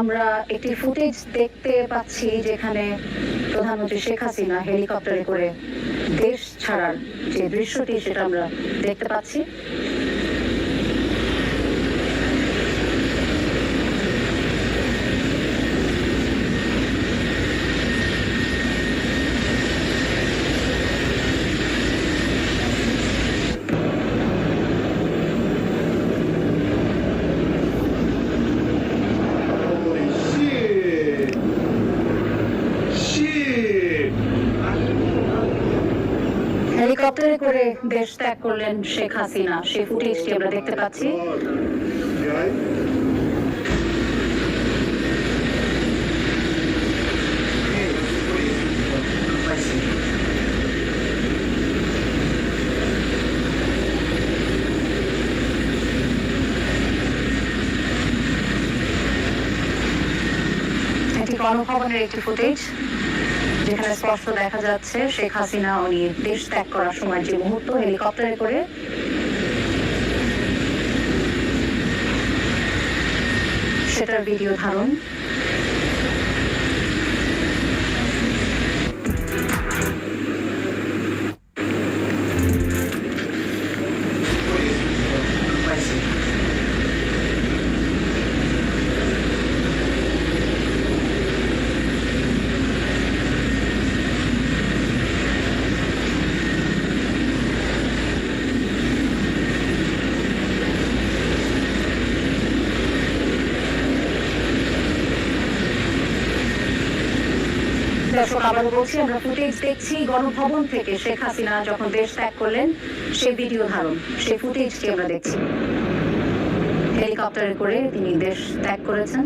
আমরা একটি ফুটেজ দেখতে পাচ্ছি যেখানে প্রধানমন্ত্রী শেখ হাসিনা হেলিকপ্টারে করে দেশ ছাড়ার যে দৃশ্যটি সেটা আমরা দেখতে পাচ্ছি। হেলিকপ্টারে করে দেশ ত্যাগ করলেন শেখ হাসিনা সেই ফুটেজটি আমরা দেখতে পাচ্ছি Guy? গণভবনের একটি ফুটেজ যেখানে স্পষ্ট দেখা যাচ্ছে, শেখ হাসিনা উনি দেশ ত্যাগ করার সময় যে মুহূর্ত হেলিকপ্টারে করে সেটার ভিডিও ধারণ। দর্শক, আবারও বলছি, আমরা ফুটেজ দেখছি, গণভবন থেকে শেখ হাসিনা যখন দেশ ত্যাগ করলেন সেই ভিডিও ধারণ সেই ফুটেজটি আমরা দেখছি। হেলিকপ্টারে করে তিনি দেশ ত্যাগ করেছেন।